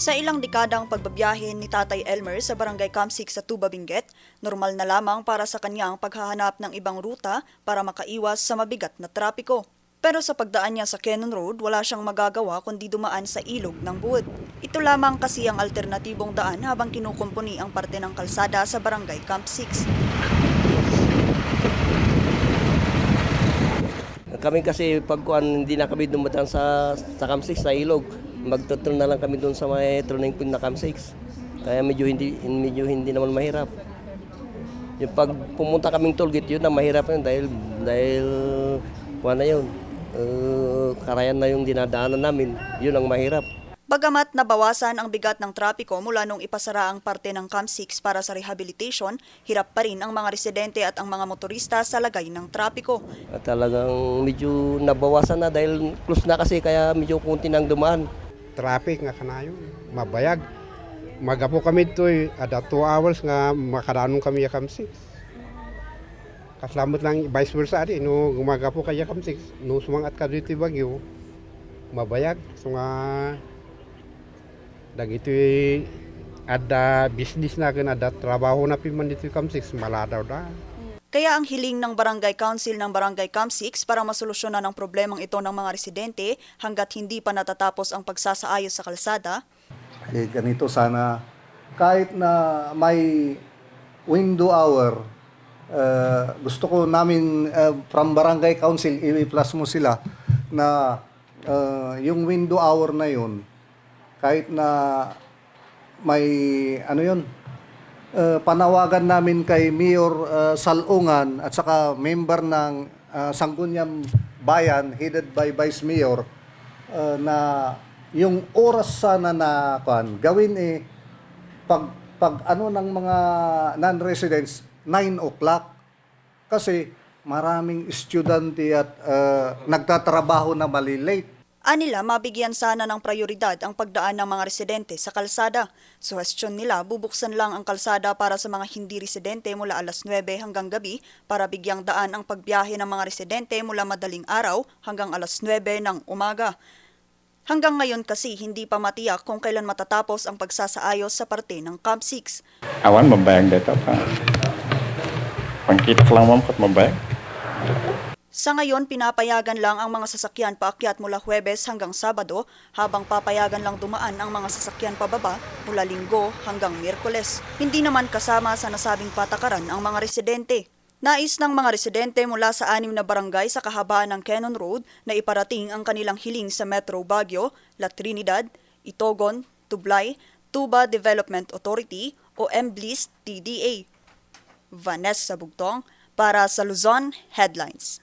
Sa ilang dekadang pagbabiyahe ni Tatay Elmer sa Barangay Kamsik sa Tuba Benguet, normal na lamang para sa kanya ang paghahanap ng ibang ruta para makaiwas sa mabigat na trapiko. Pero sa pagdaan niya sa Cannon Road, wala siyang magagawa kundi dumaan sa ilog ng buod. Ito lamang kasi ang alternatibong daan habang kinukumpuni ang parte ng kalsada sa Barangay Camp 6. Kami kasi pagkuan hindi na kami dumadaan sa sa Cam 6 sa ilog. Magtuturn na lang kami doon sa may turning point na Cam 6. Kaya medyo hindi medyo hindi naman mahirap. Yung pag pumunta kaming toll gate yun na mahirap yun dahil dahil kuha na yun. Uh, karayan na yung dinadaanan namin. Yun ang mahirap. Bagamat nabawasan ang bigat ng trapiko mula nung ipasara ang parte ng Camp 6 para sa rehabilitation, hirap pa rin ang mga residente at ang mga motorista sa lagay ng trapiko. At talagang medyo nabawasan na dahil close na kasi kaya medyo kunti nang dumaan. traffic nga kanayo mabayag magapo kami toy ada 2 hours nga makadanong kami ya kamsi kaslamot lang vice versa di no gumagapo kaya kamsi no sumangat ka dito bagyo mabayag so nga dagito ada business na kan ada trabaho na piman dito kamsi maladaw da Kaya ang hiling ng Barangay Council ng Barangay Camp 6 para masolusyonan ang problemang ito ng mga residente hanggat hindi pa natatapos ang pagsasaayos sa kalsada, eh, ganito sana. Kahit na may window hour uh, gusto ko namin uh, from barangay council i-plus mo sila na uh, yung window hour na yun kahit na may ano yun uh, panawagan namin kay Mayor uh, Salungan at saka member ng uh, Sangguniang Bayan headed by Vice Mayor uh, na yung oras sana na kan gawin eh pag pag ano ng mga non-residents 9 o'clock. Kasi maraming estudyante at uh, nagtatrabaho na mali late Anila mabigyan sana ng prioridad ang pagdaan ng mga residente sa kalsada. Suhestyon nila bubuksan lang ang kalsada para sa mga hindi residente mula alas 9 hanggang gabi para bigyang daan ang pagbiyahe ng mga residente mula madaling araw hanggang alas 9 ng umaga. Hanggang ngayon kasi hindi pa matiyak kung kailan matatapos ang pagsasaayos sa parte ng Camp 6. awan membayang data pa. Pangkita lang ma'am kat membayang. Sa ngayon, pinapayagan lang ang mga sasakyan paakyat mula Huwebes hanggang Sabado, habang papayagan lang dumaan ang mga sasakyan pababa mula Linggo hanggang Miyerkules. Hindi naman kasama sa nasabing patakaran ang mga residente. Nais ng mga residente mula sa anim na barangay sa kahabaan ng Cannon Road na iparating ang kanilang hiling sa Metro Baguio, La Trinidad, Itogon, Tublay, Tuba Development Authority o MBLIS TDA. Vanessa Bugtong para sa Luzon Headlines.